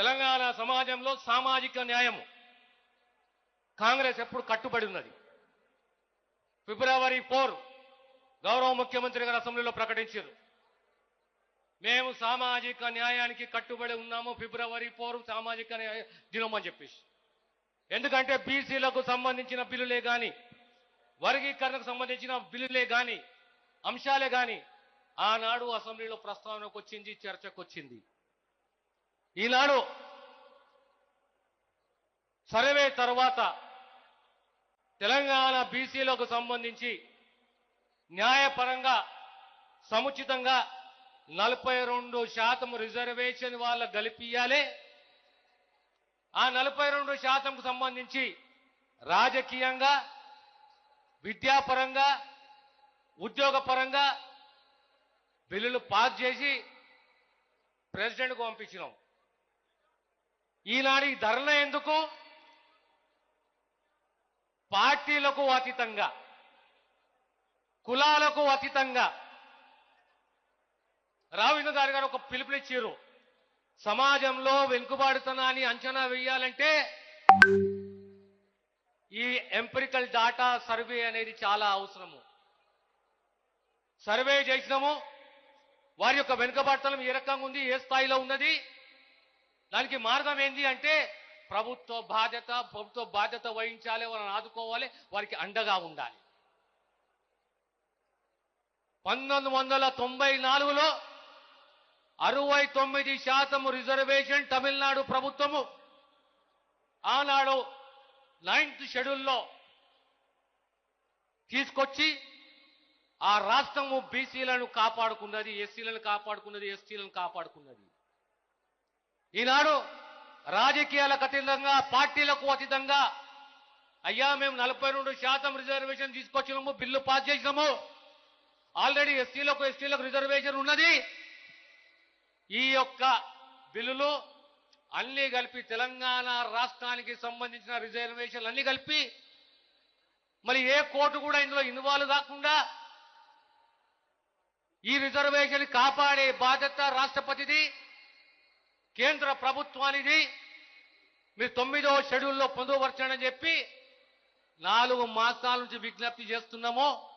తెలంగాణ సమాజంలో సామాజిక న్యాయము. కాంగ్రెస్ ఎప్పుడు కట్టుబడి ఉన్నది. ఫిబ్రవరి ఫోర్ గౌరవ ముఖ్యమంత్రి గారు అసెంబ్లీలో ప్రకటించారు. మేము సామాజిక న్యాయానికి కట్టుబడి ఉన్నాము ఫిబ్రవరి ఫోర్ సామాజిక న్యాయ దినం అని చెప్పేసి. ఎందుకంటే బీసీలకు సంబంధించిన బిల్లులే కానీ వర్గీకరణకు సంబంధించిన బిల్లులే కానీ అంశాలే కానీ ఆనాడు అసెంబ్లీలో ప్రస్తావనకు వచ్చింది చర్చకు వచ్చింది. ఈనాడు సర్వే తర్వాత తెలంగాణ బీసీలకు సంబంధించి న్యాయపరంగా సముచితంగా నలభై రెండు శాతం రిజర్వేషన్ వాళ్ళ గలిపియాలే ఆ నలభై రెండు శాతంకు సంబంధించి రాజకీయంగా విద్యాపరంగా ఉద్యోగపరంగా బిల్లులు పాస్ చేసి ప్రెసిడెంట్కు పంపించినాం. ఈనాడు ఈ ధరణ ఎందుకు? పార్టీలకు అతీతంగా కులాలకు అతీతంగా. రావింద్ర గారి గారు ఒక పిలుపునిచ్చారు సమాజంలో వెనుకబాడుతనాన్ని అంచనా వేయాలంటే ఈ ఎంపిరికల్ డాటా సర్వే అనేది చాలా అవసరము. సర్వే చేసినాము వారి యొక్క వెనుకబాటుతనం ఏ రకంగా ఉంది ఏ స్థాయిలో ఉన్నది? దానికి మార్గం ఏంటి అంటే ప్రభుత్వ బాధ్యత ప్రభుత్వ బాధ్యత వహించాలి వాళ్ళని ఆదుకోవాలి వారికి అండగా ఉండాలి. పంతొమ్మిది వందల తొంభై నాలుగులో అరవై తొమ్మిది శాతం రిజర్వేషన్ తమిళనాడు ప్రభుత్వము. ఆనాడు నైన్త్ షెడ్యూల్లో తీసుకొచ్చి ఆ రాష్ట్రము బీసీలను కాపాడుకున్నది ఎస్సీలను కాపాడుకున్నది ఎస్టీలను కాపాడుకున్నది. ఈనాడు రాజకీయాలకు అతీతంగా పార్టీలకు అతీతంగా అయ్యా మేము నలభై రెండు శాతం రిజర్వేషన్ తీసుకొచ్చినాము బిల్లు పాస్ చేసినాము. ఆల్రెడీ ఎస్సీలకు ఎస్టీలకు రిజర్వేషన్ ఉన్నది. ఈ యొక్క బిల్లులు అన్ని కలిపి తెలంగాణ రాష్ట్రానికి సంబంధించిన రిజర్వేషన్లు అన్ని కలిపి మరి ఏ కోర్టు కూడా ఇందులో ఇన్వాల్వ్ కాకుండా ఈ రిజర్వేషన్ కాపాడే బాధ్యత రాష్ట్రపతిది. కేంద్ర ప్రభుత్వానిది. మీరు తొమ్మిదో షెడ్యూల్లో పొందుపరచండి చెప్పి నాలుగు మాసాల నుంచి విజ్ఞప్తి చేస్తున్నామో.